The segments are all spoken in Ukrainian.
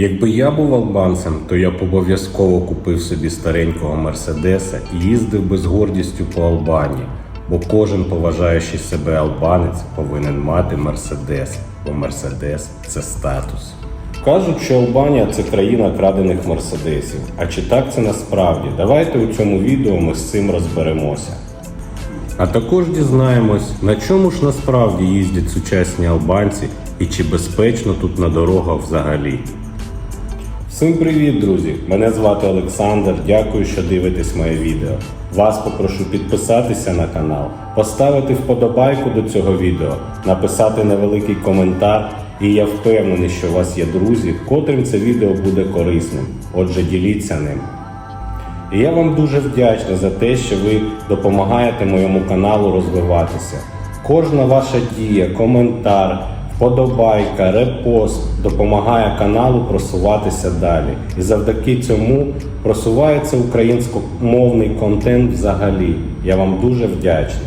Якби я був албанцем, то я б обов'язково купив собі старенького мерседеса і їздив би з гордістю по Албанії, бо кожен поважаючий себе албанець повинен мати мерседес, бо мерседес це статус. Кажуть, що Албанія це країна крадених мерседесів. А чи так це насправді? Давайте у цьому відео ми з цим розберемося. А також дізнаємось, на чому ж насправді їздять сучасні албанці і чи безпечно тут на дорогах взагалі. Всім привіт, друзі! Мене звати Олександр. Дякую, що дивитесь моє відео. Вас попрошу підписатися на канал, поставити вподобайку до цього відео, написати невеликий коментар. І я впевнений, що у вас є друзі, котрим це відео буде корисним. Отже, діліться ним. І я вам дуже вдячний за те, що ви допомагаєте моєму каналу розвиватися. Кожна ваша дія, коментар, вподобайка, репост допомагає каналу просуватися далі. І завдяки цьому просувається українськомовний контент взагалі. Я вам дуже вдячний.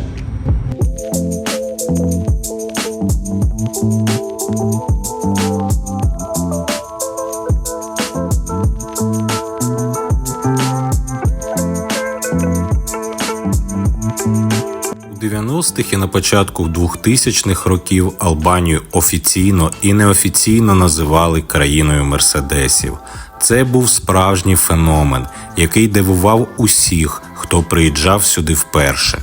90-х і на початку 2000-х років Албанію офіційно і неофіційно називали країною мерседесів. Це був справжній феномен, який дивував усіх, хто приїжджав сюди вперше.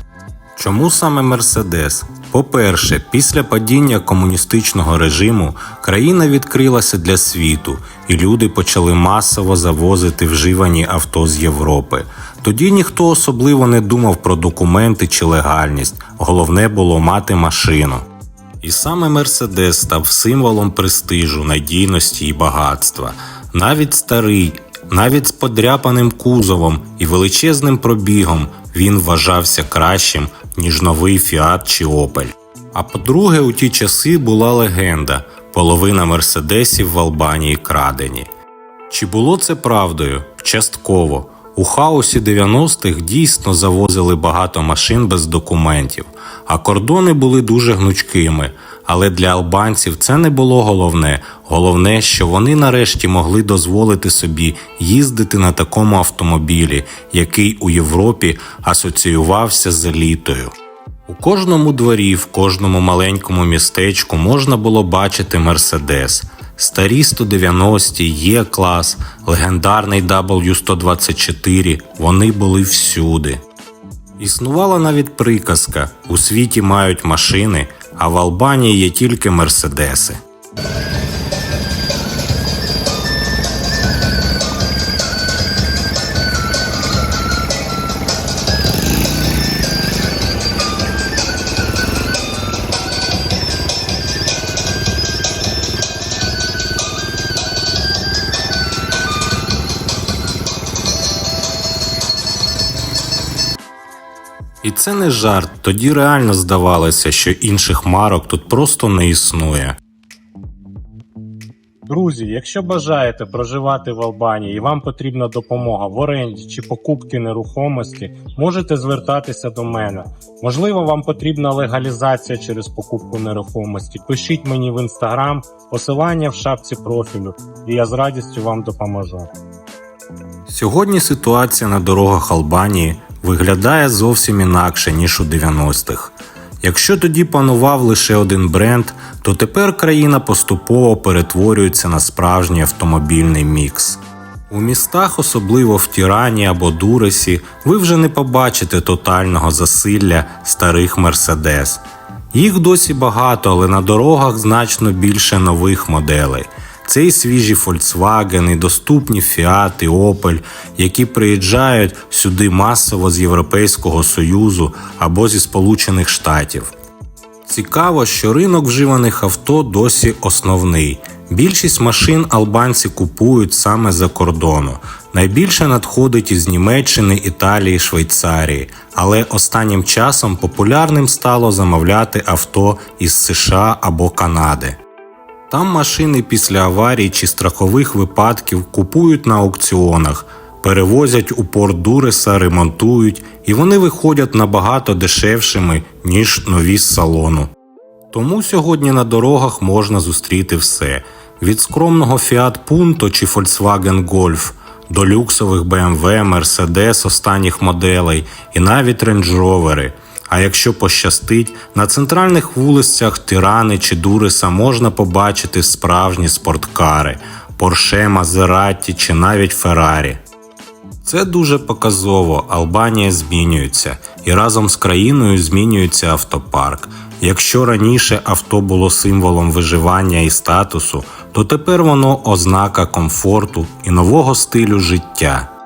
Чому саме Мерседес? По-перше, після падіння комуністичного режиму країна відкрилася для світу, і люди почали масово завозити вживані авто з Європи. Тоді ніхто особливо не думав про документи чи легальність, головне було мати машину. І саме Мерседес став символом престижу, надійності і багатства. Навіть старий, навіть з подряпаним кузовом і величезним пробігом він вважався кращим, ніж новий Фіат чи Опель. А по-друге, у ті часи була легенда: половина мерседесів в Албанії крадені. Чи було це правдою? Частково. У хаосі 90-х дійсно завозили багато машин без документів, а кордони були дуже гнучкими. Але для албанців це не було головне. Головне, що вони нарешті могли дозволити собі їздити на такому автомобілі, який у Європі асоціювався з елітою. У кожному дворі, в кожному маленькому містечку можна було бачити Мерседес. Старі 190, Є клас, легендарний W124, вони були всюди. Існувала навіть приказка: у світі мають машини, а в Албанії є тільки мерседеси. І це не жарт, тоді реально здавалося, що інших марок тут просто не існує. Друзі, якщо бажаєте проживати в Албанії і вам потрібна допомога в оренді чи покупки нерухомості, можете звертатися до мене. Можливо, вам потрібна легалізація через покупку нерухомості. Пишіть мені в інстаграм, посилання в шапці профілю, і я з радістю вам допоможу. Сьогодні ситуація на дорогах Албанії виглядає зовсім інакше, ніж у 90-х. Якщо тоді панував лише один бренд, то тепер країна поступово перетворюється на справжній автомобільний мікс. У містах, особливо в Тірані або Дуресі, ви вже не побачите тотального засилля старих Мерседес. Їх досі багато, але на дорогах значно більше нових моделей. Це і свіжі Volkswagen, і доступні Fiat і Opel, які приїжджають сюди масово з Європейського Союзу або зі Сполучених Штатів. Цікаво, що ринок вживаних авто досі основний. Більшість машин албанці купують саме за кордону. Найбільше надходить із Німеччини, Італії, Швейцарії, але останнім часом популярним стало замовляти авто із США або Канади. Там машини після аварій чи страхових випадків купують на аукціонах, перевозять у порт Дуреса, ремонтують, і вони виходять набагато дешевшими, ніж нові з салону. Тому сьогодні на дорогах можна зустріти все Від скромного Fiat Punto чи Volkswagen Golf до люксових BMW, Mercedes останніх моделей і навіть Rover. А якщо пощастить, на центральних вулицях Тирани чи Дуриса можна побачити справжні спорткари Porsche, Maserati чи навіть Ferrari. Це дуже показово. Албанія змінюється, і разом з країною змінюється автопарк. Якщо раніше авто було символом виживання і статусу, то тепер воно ознака комфорту і нового стилю життя.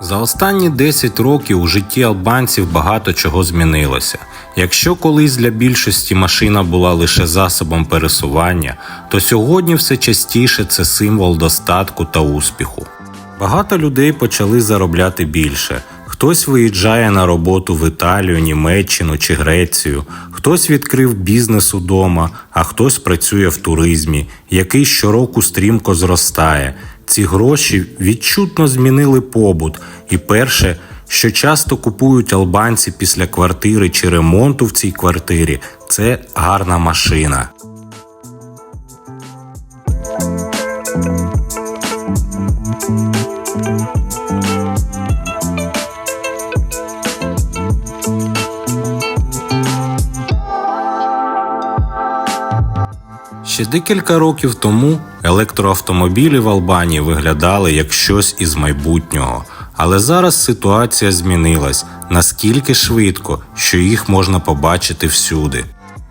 За останні 10 років у житті албанців багато чого змінилося. Якщо колись для більшості машина була лише засобом пересування, то сьогодні все частіше це символ достатку та успіху. Багато людей почали заробляти більше. Хтось виїжджає на роботу в Італію, Німеччину чи Грецію, хтось відкрив бізнес удома, а хтось працює в туризмі, який щороку стрімко зростає. Ці гроші відчутно змінили побут, і перше, що часто купують албанці після квартири чи ремонту в цій квартирі, це гарна машина. Ще декілька років тому електроавтомобілі в Албанії виглядали як щось із майбутнього, але зараз ситуація змінилась наскільки швидко, що їх можна побачити всюди.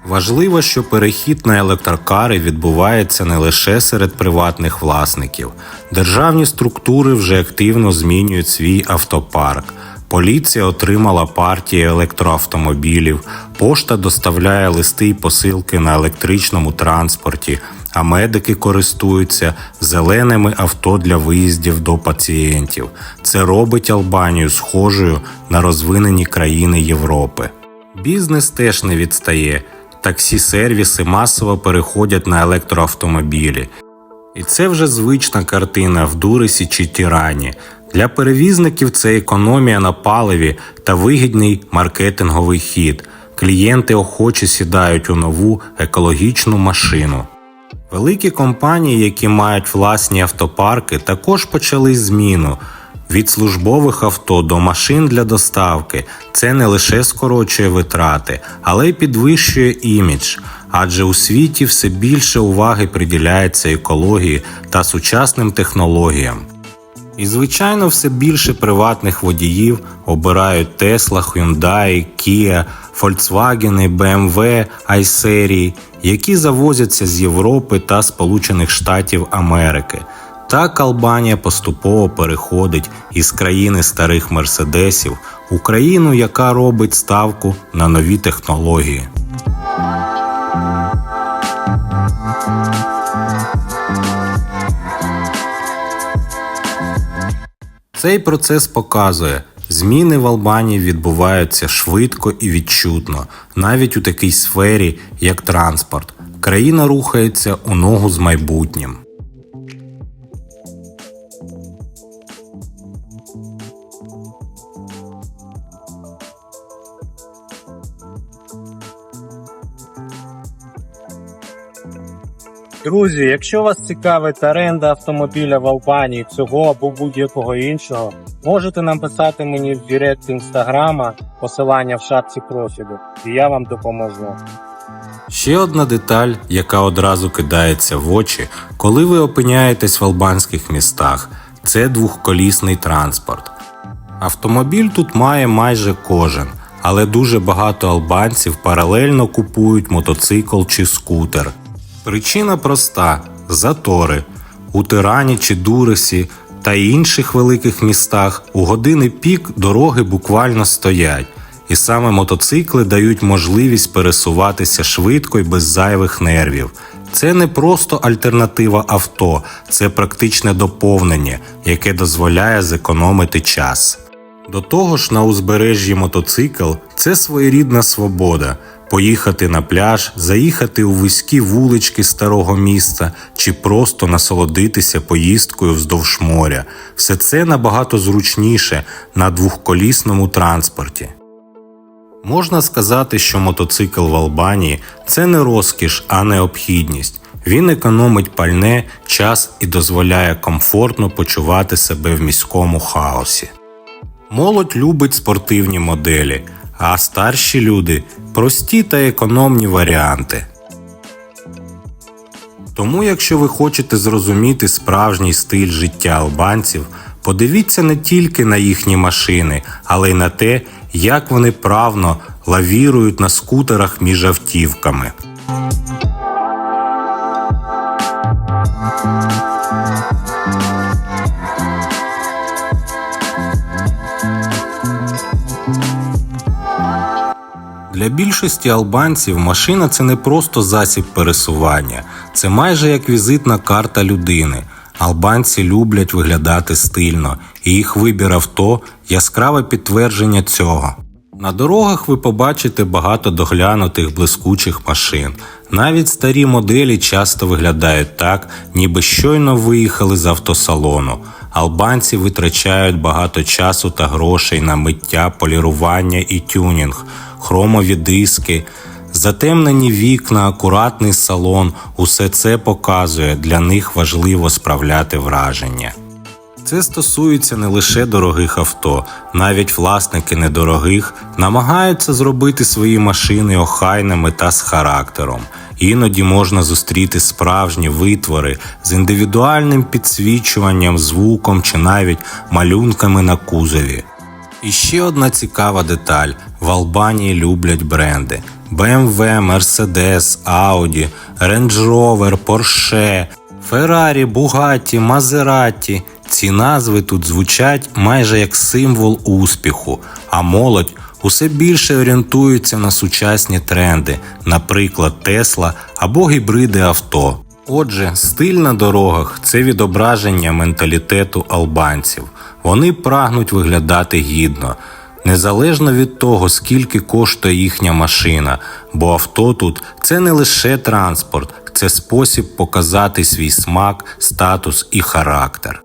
Важливо, що перехід на електрокари відбувається не лише серед приватних власників. Державні структури вже активно змінюють свій автопарк. Поліція отримала партії електроавтомобілів, пошта доставляє листи й посилки на електричному транспорті, а медики користуються зеленими авто для виїздів до пацієнтів. Це робить Албанію схожою на розвинені країни Європи. Бізнес теж не відстає. Таксі-сервіси масово переходять на електроавтомобілі. І це вже звична картина в Дурисі чи Тірані. Для перевізників це економія на паливі та вигідний маркетинговий хід. Клієнти охоче сідають у нову екологічну машину. Великі компанії, які мають власні автопарки, також почали зміну. Від службових авто до машин для доставки це не лише скорочує витрати, але й підвищує імідж, адже у світі все більше уваги приділяється екології та сучасним технологіям. І, звичайно, все більше приватних водіїв обирають Tesla, Hyundai, Kia, Volkswagen, BMW, i-серії, які завозяться з Європи та Сполучених Штатів Америки. Так Албанія поступово переходить із країни старих мерседесів у країну, яка робить ставку на нові технології. Цей процес показує, зміни в Албанії відбуваються швидко і відчутно, навіть у такій сфері, як транспорт. Країна рухається у ногу з майбутнім. Друзі, якщо вас цікавить оренда автомобіля в Албанії, цього або будь-якого іншого, можете написати мені в директ інстаграма, посилання в шапці профілю, і я вам допоможу. Ще одна деталь, яка одразу кидається в очі, коли ви опиняєтесь в албанських містах, це двохколісний транспорт. Автомобіль тут має майже кожен, але дуже багато албанців паралельно купують мотоцикл чи скутер. Причина проста: затори. У Тирані чи Дуресі та інших великих містах у години пік дороги буквально стоять, і саме мотоцикли дають можливість пересуватися швидко і без зайвих нервів. Це не просто альтернатива авто, це практичне доповнення, яке дозволяє зекономити час. До того ж, на узбережжі мотоцикл це своєрідна свобода. Поїхати на пляж, заїхати у вузькі вулички старого міста чи просто насолодитися поїздкою вздовж моря. Все це набагато зручніше на двохколісному транспорті. Можна сказати, що мотоцикл в Албанії це не розкіш, а необхідність. Він економить пальне, час і дозволяє комфортно почувати себе в міському хаосі. Молодь любить спортивні моделі, а старші люди прості та економні варіанти. Тому, якщо ви хочете зрозуміти справжній стиль життя албанців, подивіться не тільки на їхні машини, але й на те, як вони правно лавірують на скутерах між автівками. Для більшості албанців машина це не просто засіб пересування, це майже як візитна карта людини. Албанці люблять виглядати стильно, і їх вибір авто яскраве підтвердження цього. На дорогах ви побачите багато доглянутих блискучих машин. Навіть старі моделі часто виглядають так, ніби щойно виїхали з автосалону. Албанці витрачають багато часу та грошей на миття, полірування і тюнінг, хромові диски, затемнені вікна, акуратний салон усе це показує, для них важливо справляти враження. Це стосується не лише дорогих авто, навіть власники недорогих намагаються зробити свої машини охайними та з характером. Іноді можна зустріти справжні витвори з індивідуальним підсвічуванням, звуком чи навіть малюнками на кузові. І ще одна цікава деталь: в Албанії люблять бренди: BMW, Mercedes, Audi, Range Rover, Porsche, Ferrari, Bugatti, Maserati. Ці назви тут звучать майже як символ успіху, а молодь усе більше орієнтується на сучасні тренди, наприклад, Тесла або гібриди авто. Отже, стиль на дорогах це відображення менталітету албанців. Вони прагнуть виглядати гідно, незалежно від того, скільки коштує їхня машина, бо авто тут це не лише транспорт, це спосіб показати свій смак, статус і характер.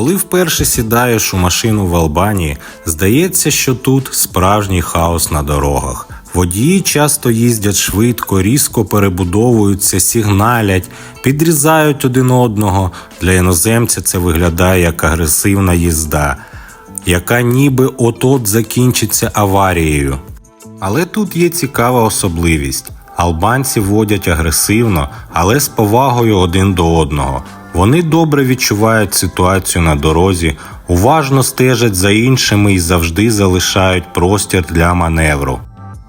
Коли вперше сідаєш у машину в Албанії, здається, що тут справжній хаос на дорогах. Водії часто їздять швидко, різко перебудовуються, сигналять, підрізають один одного. Для іноземця це виглядає як агресивна їзда, яка ніби от-от закінчиться аварією. Але тут є цікава особливість. Албанці водять агресивно, але з повагою один до одного. Вони добре відчувають ситуацію на дорозі, уважно стежать за іншими і завжди залишають простір для маневру.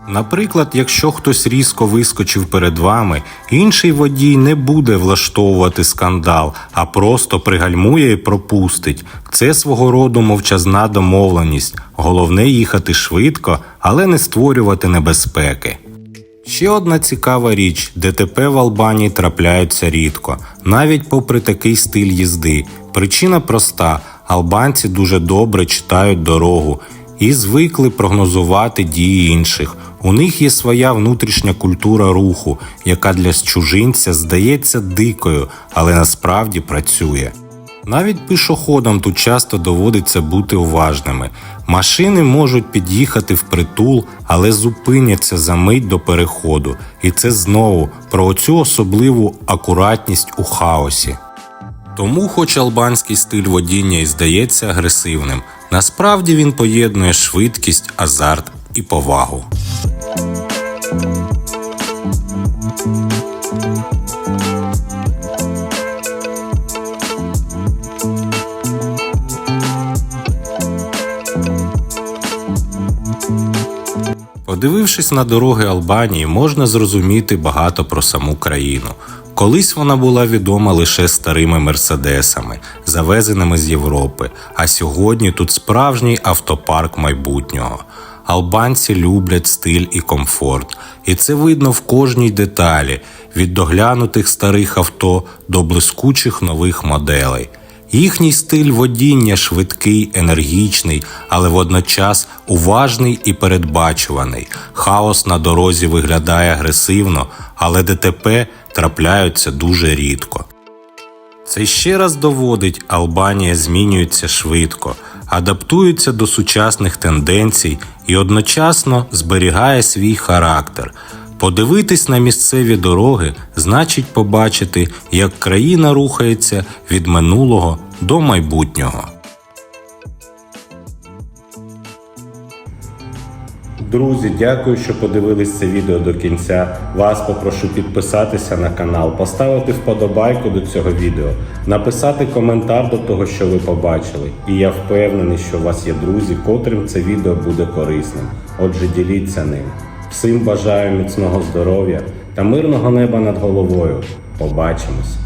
Наприклад, якщо хтось різко вискочив перед вами, інший водій не буде влаштовувати скандал, а просто пригальмує і пропустить. Це свого роду мовчазна домовленість. Головне їхати швидко, але не створювати небезпеки. Ще одна цікава річ: ДТП в Албанії трапляються рідко, навіть попри такий стиль їзди. Причина проста: албанці дуже добре читають дорогу і звикли прогнозувати дії інших. У них є своя внутрішня культура руху, яка для чужинця здається дикою, але насправді працює. Навіть пішоходам тут часто доводиться бути уважними. Машини можуть під'їхати впритул, але зупиняться за мить до переходу. І це знову про оцю особливу акуратність у хаосі. Тому, хоч албанський стиль водіння і здається агресивним, насправді він поєднує швидкість, азарт і повагу. Подивившись на дороги Албанії, можна зрозуміти багато про саму країну. Колись вона була відома лише старими мерседесами, завезеними з Європи, а сьогодні тут справжній автопарк майбутнього. Албанці люблять стиль і комфорт, і це видно в кожній деталі від доглянутих старих авто до блискучих нових моделей. Їхній стиль водіння швидкий, енергічний, але водночас уважний і передбачуваний. Хаос на дорозі виглядає агресивно, але ДТП трапляються дуже рідко. Це ще раз доводить, Албанія змінюється швидко, адаптується до сучасних тенденцій і одночасно зберігає свій характер. Подивитись на місцеві дороги значить побачити, як країна рухається від минулого до майбутнього. Друзі, дякую, що подивились це відео до кінця. Вас попрошу підписатися на канал, поставити вподобайку до цього відео, написати коментар до того, що ви побачили. І я впевнений, що у вас є друзі, котрим це відео буде корисним. Отже, діліться ним. Всім бажаю міцного здоров'я та мирного неба над головою. Побачимось!